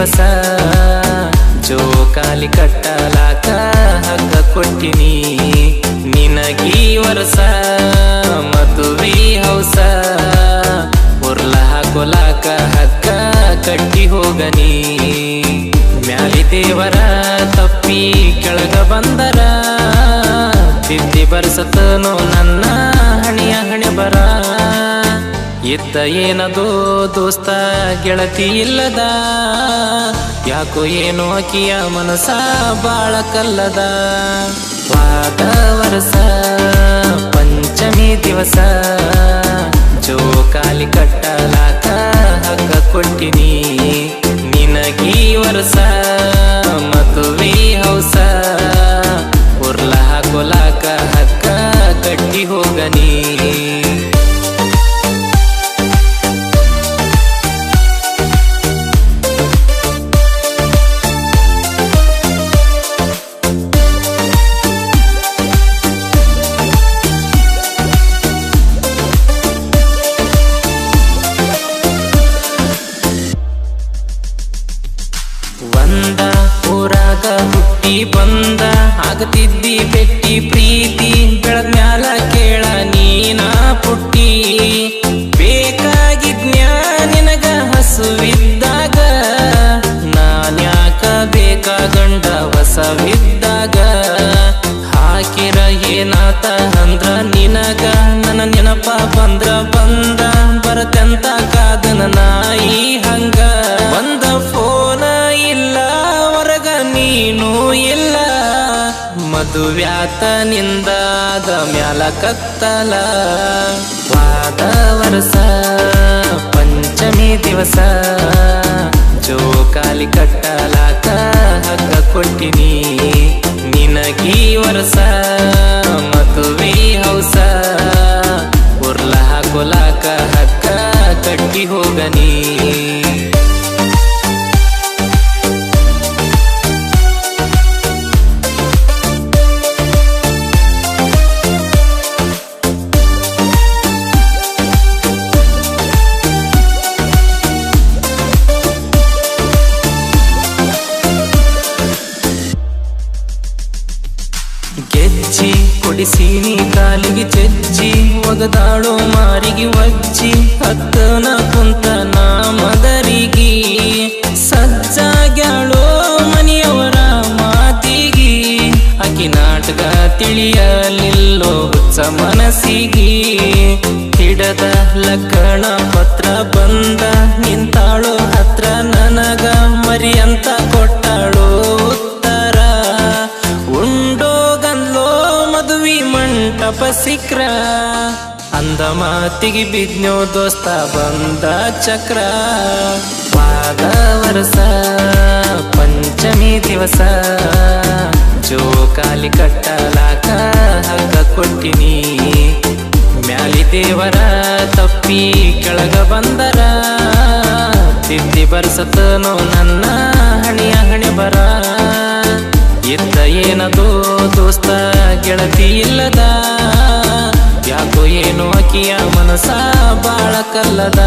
ದಿವಸ ಜೋಕಾಲಿ ಕಟ್ಟಲಾಕ ಹಕ್ಕ ಕೊಟ್ಟಿನಿ. ನಿನಗೀ ವರಸ, ಮದುವೆ ಹೌಸ. ಉರ್ಲ ಹಾಕೊಲಾಕ ಹಕ್ಕ ಕಟ್ಟಿ ಹೋಗನಿ. ಮ್ಯಾಲಿ ದೇವರ ತಪ್ಪಿ ಕೆಳಗ ಬಂದರ. ತಿದ್ದಿ ಬರ್ಸತನು ನನ್ನ ಹಣಿಯ ಹಣೆ ಬರ. ಇದ್ದ ಏನದು ದೋಸ್ತ, ಗೆಳತಿ ಇಲ್ಲದ? ಯಾಕೋ ಏನೋ ಅಕಿಯ ಮನಸ ಬಾಳ ಕಲ್ಲದ? ವಾದ ವರಸ ಪಂಚಮಿ ದಿವಸ, ಜೋಕಾಲಿ ಕಟ್ಟಲಾಕ ಹಗ್ಗ ಕೊಟ್ಟಿನಿ. ನಿನಗೀ ವರ್ಷ ಮದುವೆ ಹೌಸ, ಉರ್ಲ ಹಾಕೋಲಾಕ ಹಕ್ಕ ಕಟ್ಟಿ ಹೋಗನಿ. ಆಗತಿದ್ದಿ ಬೆಟ್ಟಿ ಪ್ರೀತಿ ಬೆಳದ ಮ್ಯಾಲ ಕೇಳ ನೀನ ಪುಟ್ಟಿ. ಬೇಕಾಗಿದ್ನ್ಯಾ ನಿನಗ ಹಸುವಿದ್ದಾಗ ನಾನ್ಯಾಕ ಬೇಕಾಗಂಡ ಹೊಸವಿದ್ದಾಗ ಹಾಕಿರ ಏನಾತ ಅಂದ್ರ ನಿನಗ ನನ್ನ ನೆನಪ ಬಂದ್ರ ಬಂದ, ಬರತೆಂತ ಕಾದನ ನಾಯಿ ಹಂಗ. ಬಂದ ಫೋನ ಇಲ್ಲ, ಹೊರಗ ನೀನು ಮದುವ್ಯಾತ ನಿಂದಾದ ಮ್ಯಾಲ ಕತ್ತಲ. ವಾದ ಪಂಚಮಿ ದಿವಸ. ಜೋಕಾಲಿ ಕಟ್ಟಲಾಕ ಹಗ್ಗ ಕೊಟ್ಟಿನಿ. ನಿನಗೀ ವರ್ಷ ಗೆಜ್ಜಿ ಕೊಡಿಸೀನಿ ಕಾಲಿಗೆ ಚಚ್ಚಿ ಒಗದಾಳೋ ಮಾರಿಗೆ ವಜ್ಜಿ ಹತ್ತನ ಕುಂತ ನಾ ಮದರಿಗಿ. ಸಜ್ಜಾಗ್ಯಾಳೋ ಮನೆಯವರ ಮಾತಿಗಿ. ಆಕಿ ನಾಟಕ ತಿಳಿಯಲಿಲ್ಲೋ ಹುಚ್ಚ ಮನಸ್ಸಿಗಿ. ಹಿಡದ ಲಕ್ಕಣ ಪತ್ರ ಬಂದ ನಿಂತಾಳೋ ಹತ್ರ ಅಂದ ಮಾತಿಗೆ ಬಿದ್ನೋ ದೋಸ್ತ, ಬಂದ ಚಕ್ರ. ಪಾದ ವರ್ಷ ಪಂಚಮಿ ದಿವಸ. ಜೋಕಾಲಿ ಕಟ್ಟಲಾಕ ಹಗ್ಗ ಕೊಟ್ಟಿನಿ. ಮ್ಯಾಲಿ ದೇವರ ತಪ್ಪಿ ಕೆಳಗ ಬಂದರ. ತಿದ್ದಿ ಬರ್ಸತನೋ ನನ್ನ ಹಣಿಯ ಹಣೆ ಬರ. ಇದ್ದ ಏನದು ದೋಸ್ತ, ಗೆಳತಿ ಇಲ್ಲದ. ಅಕಿಯ ಮನಸ ಬಾಳ ಕಲ್ಲದ